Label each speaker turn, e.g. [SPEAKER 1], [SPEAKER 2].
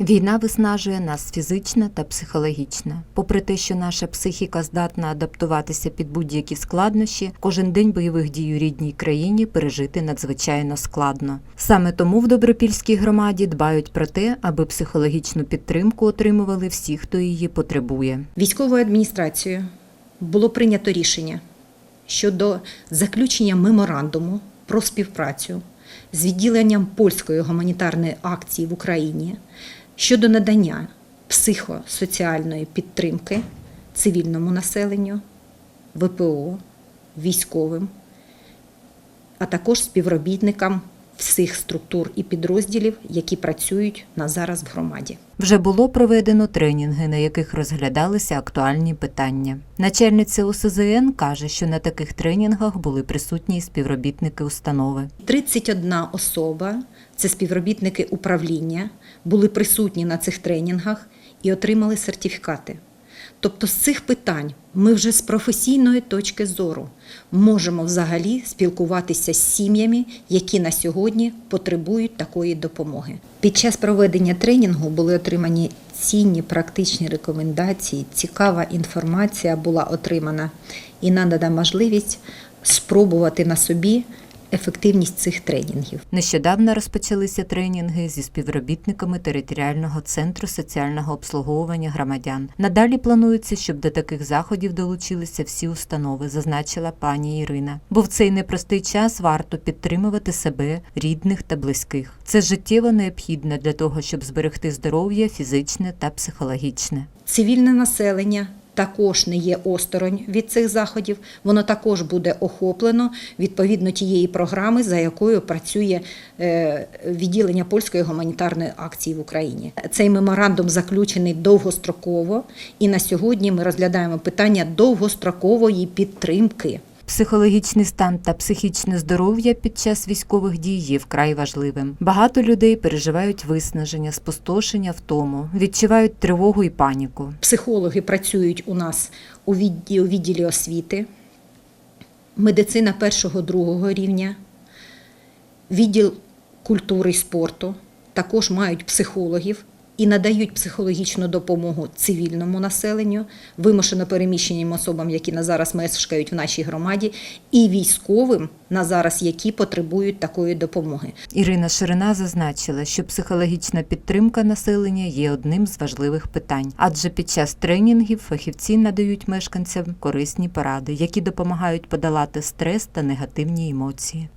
[SPEAKER 1] Війна виснажує нас фізично та психологічно. Попри те, що наша психіка здатна адаптуватися під будь-які складнощі, кожен день бойових дій у рідній країні пережити надзвичайно складно. Саме тому в добропільській громаді дбають про те, аби психологічну підтримку отримували всі, хто її потребує.
[SPEAKER 2] Військовою адміністрацією було прийнято рішення щодо заключення меморандуму про співпрацю з відділенням польської гуманітарної акції в Україні щодо надання психосоціальної підтримки цивільному населенню, ВПО, військовим, а також співробітникам всіх структур і підрозділів, які працюють на зараз в громаді.
[SPEAKER 1] Вже було проведено тренінги, на яких розглядалися актуальні питання. Начальниця УСЗН каже, що на таких тренінгах були присутні співробітники установи.
[SPEAKER 2] 31 особа, це співробітники управління, були присутні на цих тренінгах і отримали сертифікати. Тобто з цих питань ми вже з професійної точки зору можемо взагалі спілкуватися з сім'ями, які на сьогодні потребують такої допомоги. Під час проведення тренінгу були отримані цінні практичні рекомендації, цікава інформація була отримана і надана можливість спробувати на собі ефективність цих тренінгів.
[SPEAKER 1] Нещодавно розпочалися тренінги зі співробітниками територіального центру соціального обслуговування громадян. Надалі планується, щоб до таких заходів долучилися всі установи, зазначила пані Ірина. Бо в цей непростий час варто підтримувати себе, рідних та близьких. Це життєво необхідно для того, щоб зберегти здоров'я фізичне та психологічне.
[SPEAKER 2] Цивільне населення також не є осторонь від цих заходів. Воно також буде охоплено відповідно тієї програми, за якою працює е, відділення польської гуманітарної акції в Україні. Цей меморандум заключений довгостроково, і на сьогодні ми розглядаємо питання довгострокової підтримки.
[SPEAKER 1] Психологічний стан та психічне здоров'я під час військових дій є вкрай важливим. Багато людей переживають виснаження, спустошення, втому, відчувають тривогу і паніку.
[SPEAKER 2] Психологи працюють у нас у відділі, освіти, медицина першого-другого рівня, відділ культури і спорту також мають психологів і надають психологічну допомогу цивільному населенню, вимушено переміщеним особам, які на зараз мешкають в нашій громаді, і військовим на зараз, які потребують такої допомоги.
[SPEAKER 1] Ірина Ширина зазначила, що психологічна підтримка населення є одним з важливих питань, адже під час тренінгів фахівці надають мешканцям корисні поради, які допомагають подолати стрес та негативні емоції.